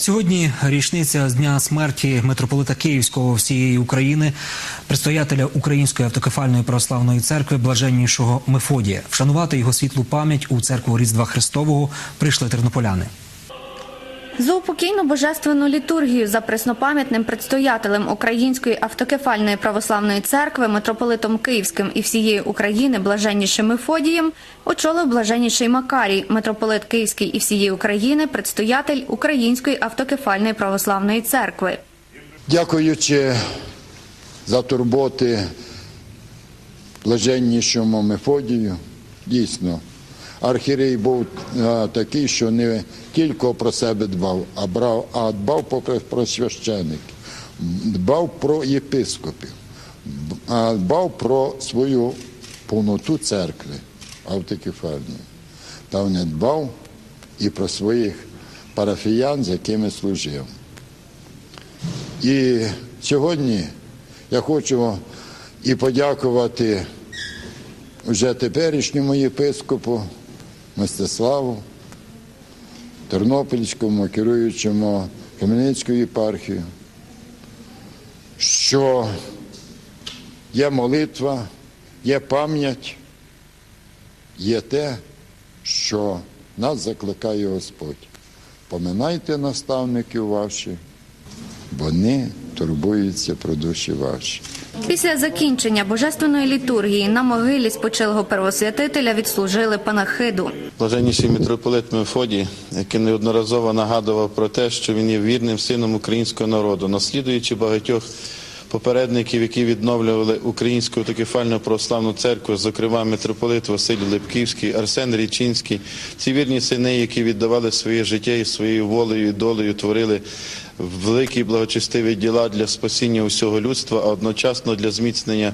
Сьогодні річниця з дня смерті митрополита Київського всієї України, предстоятеля Української автокефальної православної церкви блаженнішого Мефодія. Вшанувати його світлу пам'ять у церкву Різдва Христового прийшли тернополяни. За упокійну божественну літургію за преснопам'ятним предстоятелем Української автокефальної православної церкви, митрополитом Київським і всієї України блаженнішим Мефодієм очолив блаженніший Макарій, митрополит Київський і всієї України, предстоятель Української автокефальної православної церкви. Дякуючи за турботи блаженнішому Мефодію, дійсно, архірей був е, такий, що не тільки про себе дбав, а, брав, а дбав про, священиків, дбав про єпископів, дбав про свою повноту церкви автокефальної. Та не дбав і про своїх парафіян, з якими служив. І сьогодні я хочу і подякувати вже теперішньому єпископу Мистиславу, Тернопільському, керуючому Хмельницькою єпархією, що є молитва, є пам'ять, є те, що нас закликає Господь. Поминайте наставників ваших, вони турбуються про душі ваші. Після закінчення божественної літургії на могилі спочилого первосвятителя відслужили панахиду. Блаженніший митрополит Мефодій, який неодноразово нагадував про те, що він є вірним сином українського народу, наслідуючи багатьох попередників, які відновлювали українську автокефальну православну церкву, зокрема митрополит Василь Липківський, Арсен Річинський, ці вірні сини, які віддавали своє життя і своєю волею і долею творили великі благочестиві діла для спасіння усього людства, а одночасно для зміцнення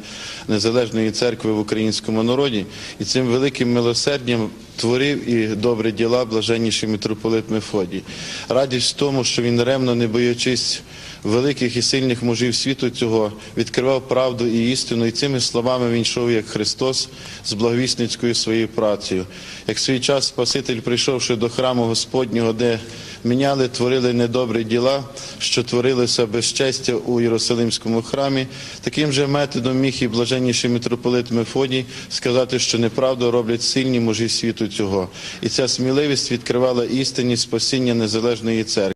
незалежної церкви в українському народі. І цим великим милосердям творив і добрі діла блаженніший митрополит Мефодій. Радість в тому, що він ремно не боячись великих і сильних мужів світу цього, відкривав правду і істину, і цими словами він йшов як Христос з благовісницькою своєю працею. Як свій час Спаситель, прийшовши до храму Господнього, де міняли, творили недобрі діла, що творилися безчестя у Єрусалимському храмі, таким же методом міг і блаженніший митрополит Мефодій сказати, що неправду роблять сильні мужі світу цього. І ця сміливість відкривала істинні спасіння незалежної церкви.